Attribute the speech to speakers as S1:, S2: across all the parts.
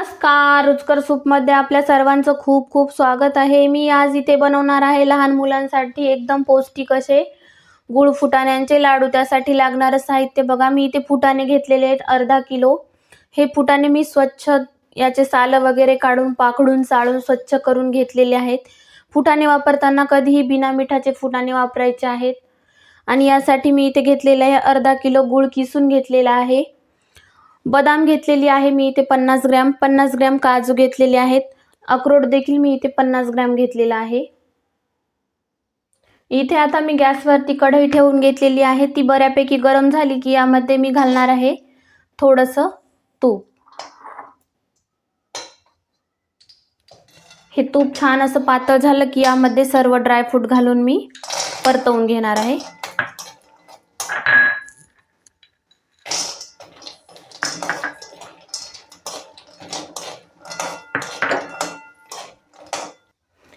S1: नमस्कार रुचकर सूपमध्ये आपल्या सर्वांचं खूप खूप स्वागत आहे. मी आज इथे बनवणार आहे लहान मुलांसाठी एकदम पौष्टिक असे गुळ फुटाण्यांचे लाडू. त्यासाठी लागणारं साहित्य बघा मी इथे फुटाणे घेतलेले आहेत अर्धा किलो. हे फुटाणे मी स्वच्छ याचे सालं वगैरे काढून पाखडून चाळून स्वच्छ करून घेतलेले आहेत. फुटाणे वापरताना कधीही बिना मिठाचे फुटाणे वापरायचे आहेत. आणि यासाठी मी इथे घेतलेलं आहे अर्धा किलो गुळ किसून घेतलेला आहे. बदाम घेतलेली आहे मी इथे पन्नास ग्रॅम पन्नास ग्रॅम काजू घेतलेले आहेत. अक्रोड देखील मी इथे पन्नास ग्रॅम घेतलेला आहे. इथे आता मी गॅसवरती कढई ठेवून घेतलेली आहे ती बऱ्यापैकी गरम झाली की यामध्ये मी घालणार आहे थोडंसं तूप. हे तूप छान असं पातळ झालं की यामध्ये सर्व ड्रायफ्रूट घालून मी परतवून घेणार आहे.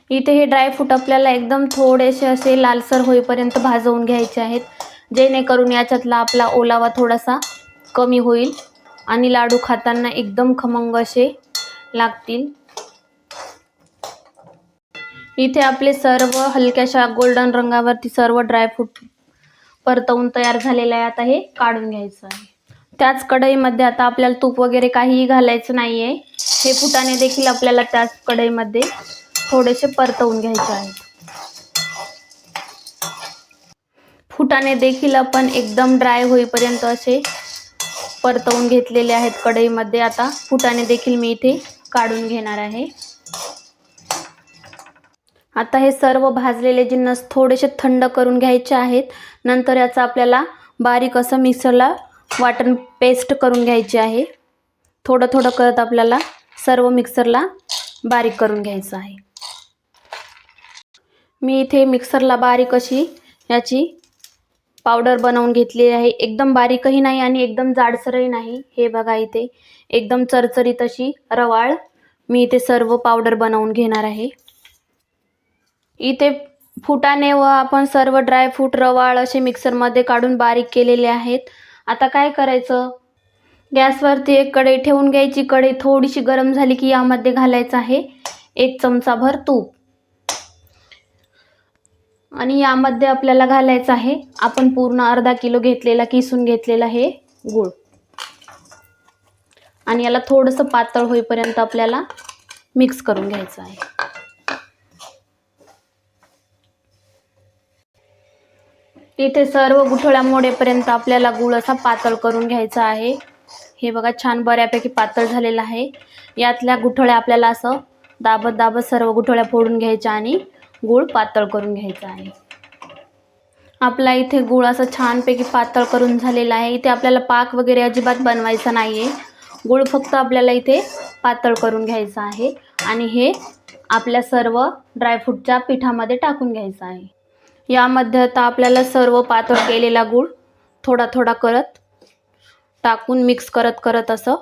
S1: इथे हे ड्रायफ्रूट आपल्याला एकदम थोडेसे असे लालसर होईपर्यंत भाजवून घ्यायचे आहेत. जेणेकरून याच्यातला आपला ओलावा थोडासा कमी होईल आणि लाडू खाताना एकदम खमंग असे लागतील. इथे आपले सर्व हलक्याशा गोल्डन रंगावरती सर्व ड्रायफ्रूट परतवून तयार झालेलं आहे आता हे काढून घ्यायचं आहे. त्याच कढईमध्ये आता आपल्याला तूप वगैरे काहीही घालायचं नाही आहे हे फुटाणे देखील आपल्याला त्याच कढईमध्ये थोडेसे परतवून घ्यायचे आहेत. फुटाने देखील आपण एकदम ड्राय होईपर्यंत असे परतवून घेतलेले आहेत कढईमध्ये. आता फुटाने देखील मी इथे काढून घेणार आहे. आता हे सर्व भाजलेले जिन्नस थोडेसे थंड करून घ्यायचे आहेत. नंतर याचं आपल्याला बारीक असं मिक्सरला वाटण पेस्ट करून घ्यायची आहे. थोडं थोडं करत आपल्याला सर्व मिक्सरला बारीक करून घ्यायचं आहे. मी इथे मिक्सरला बारीक अशी याची पावडर बनवून घेतली आहे. एकदम बारीकही नाही आणि एकदम जाडसरही नाही. हे बघा इथे. एकदम चरचरीत अशी रवाळ मी इथे सर्व पावडर बनवून घेणार आहे. इथे फुटाने व आपण सर्व ड्रायफ्रूट रवाळ असे मिक्सरमध्ये काढून बारीक केलेले आहेत. आता काय करायचं? गॅसवरती एक कढई ठेवून घ्यायची. कढई थोडीशी गरम झाली की यामध्ये घालायचं आहे. एक चमचाभर तूप. आणि यामध्ये आपल्याला घालायचं आहे. आपण पूर्ण अर्धा किलो घेतलेला किसून घेतलेला हे गूळ. आणि याला थोडंसं पातळ होईपर्यंत आपल्याला मिक्स करून घ्यायचं आहे. इथे सर्व गुठळ्या मोडेपर्यंत आपल्याला गुळ असा पातळ करून घ्यायचा आहे. हे बघा छान बऱ्यापैकी पातळ झालेलं आहे. यातल्या गुठळ्या आपल्याला असं दाबत दाबत सर्व गुठळ्या फोडून घ्यायच्या आणि गूळ पातळ करून घ्यायचा आहे. आपला इथे गूळ असं छानपैकी पातळ करून झालेला आहे. इथे आपल्याला पाक वगैरे अजिबात बनवायचा नाही आहे गूळ फक्त आपल्याला इथे पातळ करून घ्यायचा आहे. आणि हे आपल्या सर्व ड्रायफ्रूटच्या पिठामध्ये टाकून घ्यायचं आहे. यामध्ये आता आपल्याला सर्व पातळ केलेला गूळ थोडा थोडा करत टाकून मिक्स करत करत असं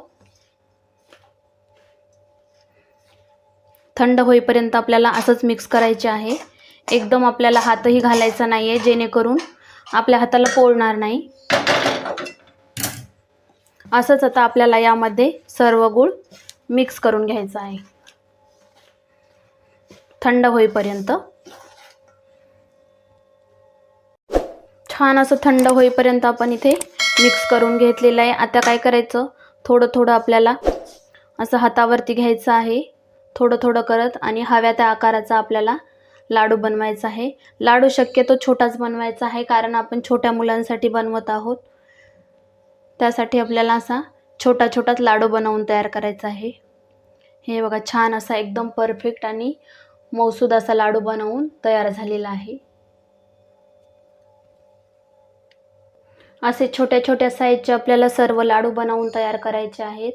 S1: थंड होईपर्यंत आपल्याला असंच मिक्स करायचे आहे. एकदम आपल्याला हातही घालायचा नाही आहे जेणेकरून आपल्या हाताला पोळणार नाही. असंच आता आपल्याला यामध्ये सर्व गूळ मिक्स करून घ्यायचं आहे. थंड होईपर्यंत. छान असं थंड होईपर्यंत आपण इथे मिक्स करून घेतलेलं आहे. आता काय करायचं? थोडं थोडं आपल्याला असं हातावरती घ्यायचं आहे. थोडं थोडं करत आणि हव्या त्या आकाराचा आपल्याला लाडू बनवायचा आहे. लाडू शक्यतो छोटाच बनवायचा आहे कारण आपण छोट्या मुलांसाठी बनवत आहोत. त्यासाठी आपल्याला असा छोटा छोटाच लाडू बनवून तयार करायचा आहे. हे बघा छान असा एकदम परफेक्ट आणि मौसूद असा लाडू बनवून तयार झालेला आहे. असे छोट्या छोट्या साईजचे आपल्याला सर्व लाडू बनवून तयार करायचे आहेत.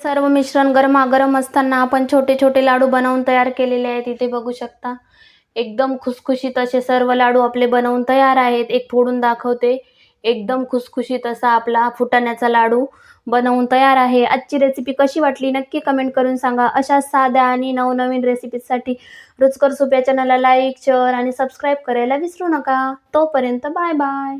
S1: सर्व मिश्रण गरमागरम असताना आपण छोटे छोटे लाडू बनवून तयार केलेले आहेत. इथे बघू शकता. एकदम खुसखुशीत असे सर्व लाडू आपले बनवून तयार आहेत. एक फोडून दाखवते. एकदम खुसखुशीत असा आपला फुटाण्याचा लाडू बनवून तयार आहे. आजची रेसिपी कशी वाटली नक्की कमेंट करून सांगा. अशा साध्या आणि नवनवीन रेसिपीसाठी रुचकर सोप्या चॅनलला लाईक शेअर आणि सबस्क्राईब करायला विसरू नका. तोपर्यंत बाय बाय